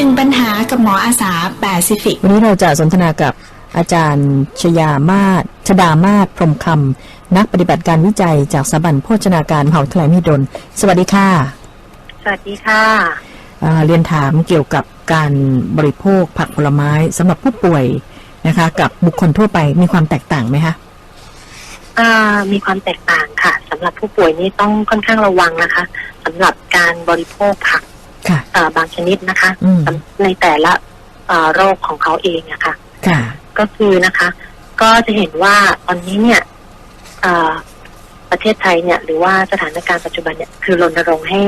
นึ่งปัญหากับหมออาสาแปซิฟิก วันนี้เราจะสนทนากับอาจารย์ชยามาศชดามาศพรหมคำนักปฏิบัติการวิจัยจากสถาบันโภชนาการมหาวิทยาลัยมหิดลสวัสดีค่ะ สวัสดีค่ะอ่าเรียนถามเกี่ยวกับการบริโภคผักผลไม้สำหรับผู้ป่วยนะคะ กับบุคคลทั่วไปมีความแตกต่างไหมคะอ่ามีความแตกต่างค่ะสำหรับผู้ป่วยนี่ต้องค่อนข้างระวังนะคะสำหรับการบริโภคผักค่ะเอ่อ บางชนิดนะคะอืมสำในแต่ละเอ่อโรคของเขาเองอะค่ะค่ะ ก็คือนะคะ ก็จะเห็นว่าตอนนี้เนี่ยเอ่อประเทศไทยเนี่ย หรือว่าสถานการณ์ปัจจุบันเนี่ยคือรณรงค์ให้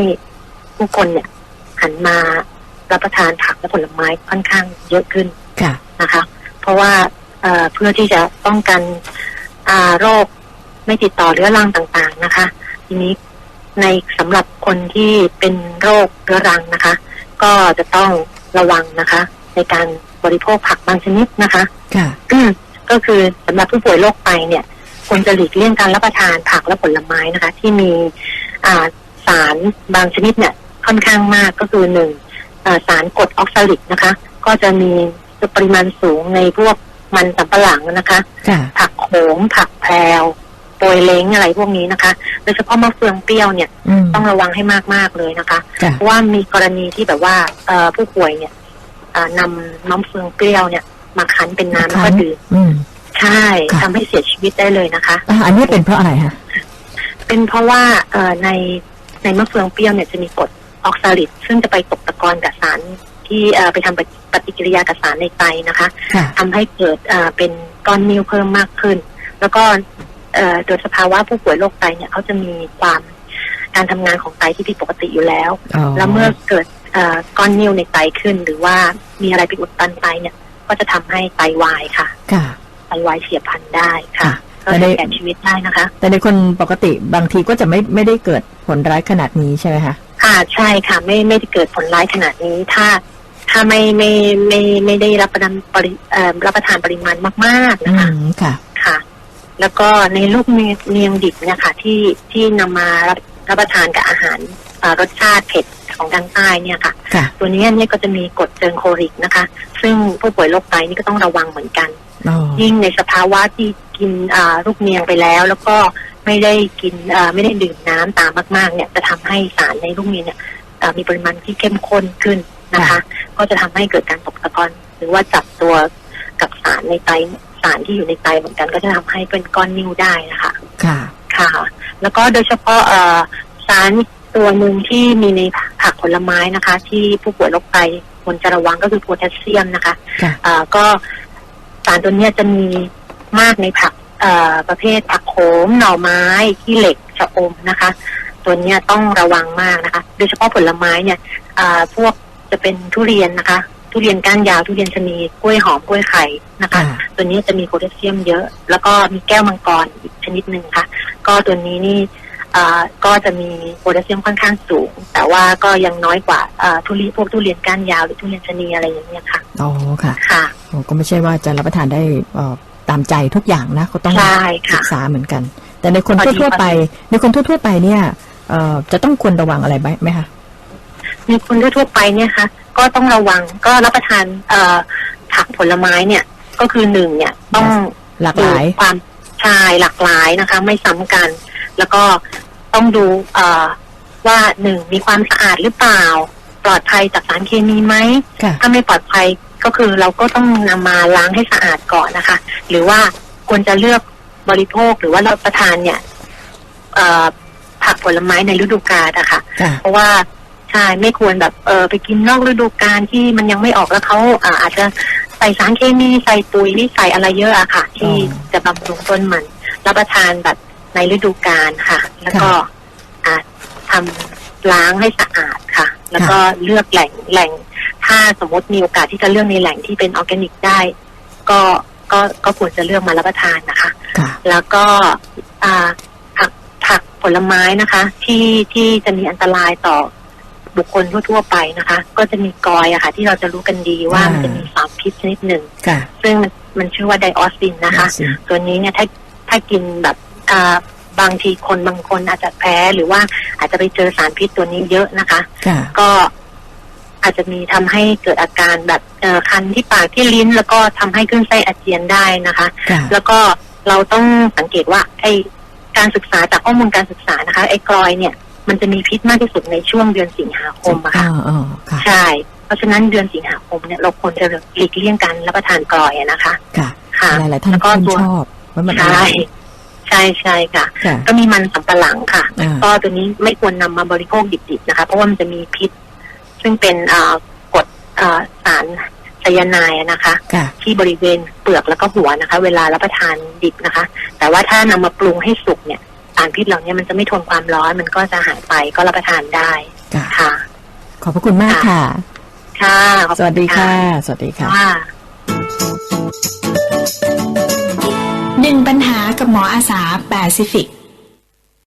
ผู้คนเนี่ย หันมารับประทานผักและผลไม้ค่อนข้างเยอะขึ้นค่ะนะคะ เพราะว่าเอ่อเพื่อที่จะป้องกันอ่าโรคไม่ติดต่อเรื้อรังต่างๆนะคะ ทีนี้ ในสำหรับคนที่เป็นโรคเรื้อรังนะคะ ก็จะต้องระวังนะคะ ในการบริโภคผักบางชนิดนะคะค่ะอืมก็คือสำหรับผู้ป่วยโรคไตเนี่ยควรจะหลีกเลี่ยงการรับประทานผักและผลไม้นะคะ ที่มีอ่าสารบางชนิดเนี่ยค่อนข้างมากก็คือหนึ่งอ่าสารกรดออกซาลิกนะคะ ก็จะมีปริมาณสูงในพวกมันสำปะหลังนะคะค่ะผักโขมผักแพรว โปรยเล้งอะไรพวกนี้นะคะโดยเฉพาะมะเฟืองเปรี้ยวเนี่ยอืมต้องระวังให้มากๆเลยนะคะค่ะเพราะว่ามีกรณีที่แบบว่าเอ่อผู้ป่วยเนี่ยเอ่อนำน้ำเฟืองเปรี้ยวเนี่ย มาคั้นเป็นน้ำแล้วก็ดื่มอืมใช่ค่ะทำให้เสียชีวิตได้เลยนะคะอ่าอันนี้เป็นเพราะอะไรฮะเป็นเพราะว่าเอ่อในในมะเฟืองเปรี้ยวเนี่ยจะมีกรดออกซาลิดซึ่งจะไปตกตะกอนกับสารที่เอ่อไปทำปฏิกิริยากับสารในไตนะคะค่ะทำให้เกิดเอ่อเป็นก้อนนิ่วเพิ่มมากขึ้น แล้วก็เอ่อ โดยสภาวะผู้ป่วยโรคไตเนี่ยเขาจะมีความการทำงานของไตที่ผิดปกติอยู่แล้วอ๋อแล้วเมื่อเกิดเอ่อก้อนนิ่วในไตขึ้น หรือว่ามีอะไรไปอุดตันไตเนี่ย ก็จะทำให้ไตวายค่ะค่ะไตวายเฉียบพลันได้ค่ะค่ะก็แต่ในจะแก่ชีวิตได้นะคะ แต่ในคนปกติบางทีก็จะไม่ไม่ได้เกิดผลร้ายขนาดนี้ใช่ไหมคะค่ะใช่ค่ะ ไม่ไม่ได้เกิดผลร้ายขนาดนี้ถ้าถ้าไม่ไม่ไม่ไม่ได้รับประทานปริเอ่อรับประทานปริมาณมากๆอืนะคะมค่ะค่ะ แล้วก็ในลูกเนียงเนียงดิบเนี่ยค่ะที่ที่นำมารับรับประทานกับอาหารเอ่อรสชาติเผ็ดของทางใต้เนี่ยค่ะค่ะ ตัวนี้เนี่ยก็จะมีกรดเจิงโคริกนะคะ ซึ่งผู้ป่วยโรคไตนี่ก็ต้องระวังเหมือนกันอ๋อยิ่งในสภาวะที่กินอ่าลูกเนียงไปแล้ว แล้วก็ไม่ได้กินอ่าไม่ได้ดื่มน้ำตามมากๆ เนี่ยจะทำให้สารในลูกเนียงเนี่ยอ่ามีปริมาณที่เข้มข้นขึ้นนะคะ ก็จะทำให้เกิดการตกตะกอนหรือว่าจับตัวกับสารในไต สารที่อยู่ในไตเหมือนกันก็จะทำให้เป็นก้อนนิ่วได้นะคะค่ะ ค่ะ แล้วก็โดยเฉพาะเอ่อสารตัวหนึ่งที่มีในผักผลไม้นะคะ ที่ผู้ป่วยโรคไตควรจะระวังก็คือโพแทสเซียมนะคะค่ะเอ่อก็สารตัวเนี้ยจะมีมากในผักเอ่อประเภทผักโขมหน่อไม้ขี้เหล็กชะอมนะคะ ตัวเนี้ยต้องระวังมากนะคะ โดยเฉพาะผลไม้เนี่ยเอ่อพวกจะเป็นทุเรียนนะคะ ทุเรียนก้านยาวทุเรียนชะนีกล้วยหอมกล้วยไข่นะคะค่ะตัวนี้จะมีโพแทสเซียมเยอะ แล้วก็มีแก้วมังกรอีกชนิดหนึ่งค่ะ ก็ตัวนี้นี่เอ่อก็จะมีโพแทสเซียมค่อนข้างสูง แต่ว่าก็ยังน้อยกว่าเอ่อทุเรียนพวกทุเรียนก้านยาวหรือทุเรียนชะนีอะไรอย่างเงี้ยค่ะอ๋อค่ะค่ะโอ้ก็ไม่ใช่ว่าจะรับประทานได้เอ่อตามใจทุกอย่างนะก็ต้องใช่ศึค่ะกษาเหมือนกัน แต่ในคนพอดีทั่วๆไป ในคนทั่วๆไปเนี่ยเอ่อจะต้องควรระวังอะไรไหมไหมคะมีคนทั่วๆไปเนี่ยค่ะ ก็ต้องระวังก็รับประทานเอ่อผักผลไม้เนี่ย ก็คือหนึ่งเนี่ยต้องหลากหลายดูความชายหลากหลายนะคะ ไม่ซ้ำกัน แล้วก็ต้องดูเอ่อว่าหนึ่งมีความสะอาดหรือเปล่า ปลอดภัยจากสารเคมีไหมค่ะถ้าไม่ปลอดภัยก็คือเราก็ต้องนำมาล้างให้สะอาดก่อนนะคะ หรือว่าควรจะเลือกบริโภคหรือว่ารับประทานเนี่ยเอ่อผักผลไม้ในฤดูกาลนะคะค่ะเพราะว่า ใช่ไม่ควรแบบเออไปกินนอกฤดูกาลที่มันยังไม่ออกแล้วเขาอ่าอาจจะใส่สารเคมีใส่ปุ๋ยใส่อะไรเยอะอะค่ะ ที่อ๋อจะบำรุงต้นมันรับประทานแบบในฤดูกาลค่ะ แล้วก็อาจทำล้างให้สะอาดค่ะ แล้วก็เลือกแหล่งแหล่ง ถ้าสมมติมีโอกาสที่จะเลือกในแหล่งที่เป็นออร์แกนิกได้ ก็ก็ก็ควรจะเลือกมารับประทานนะคะค่ะแล้วก็อ่าผักผักผลไม้นะคะ ที่ที่จะมีอันตรายต่อ บุคคลทั่วๆไปนะคะ ก็จะมีกอยอะค่ะ ที่เราจะรู้กันดีว่าอ่ามัมันจะมีสารพิษชนิดหนึ่งค่ะซึ่งมันมันชื่อว่าไดออสซินนะคะสิตัวนี้เนี่ยถ้าถ้ากินแบบอ่าบางทีคนบางคนอาจจะแพ้หรือว่าอาจจะไปเจอสารพิษตัวนี้เยอะนะคะค่ะก็อาจจะมีทำให้เกิดอาการแบบเอ่อคันที่ปากที่ลิ้น แล้วก็ทำให้ขึ้นไส้อาเจียนได้นะคะค่ะแล้วก็เราต้องสังเกตว่า ไอการศึกษาจากข้อมูลการศึกษานะคะ ไอกรอยเนี่ย มันจะมีพิษมากที่สุดในช่วงเดือนสิงหาคมอะค่ะอ๋ออ๋อค่ะใช่ เพราะฉะนั้นเดือนสิงหาคมเนี่ยเราควรจะหลีกเลี่ยงการรับประทานกรอยอะนะคะ ค่ะ ค่ะหลายๆท่านแล้วก็ชื่นตัวชอบว่ามันอใช่ร่อยใช่ใช่ค่ะค่ะ ก็มีมันสำปะหลังค่ะอ่าก็ตัวนี้ไม่ควรนำมาบริโภคดิบๆนะคะ เพราะว่ามันจะมีพิษ ซึ่งเป็นอ่ากรดอ่าสารไซยาไนด์อะนะคะค่ะที่บริเวณเปลือกแล้วก็หัวนะคะ เวลารับประทานดิบนะคะ แต่ว่าถ้านำมาปรุงให้สุกเนี่ยสารพิษเหล่านี้มันจะไม่ทนความร้อน มันก็จะหายไปก็รับประทานได้ค่ะค่ะขอบพระคุณมากค่ะ ค่ะขอบสณวัสดีค่ะ สวัสดีค่ะค่ะหนึ่งปัญหากับหมออาสาแปซิฟิก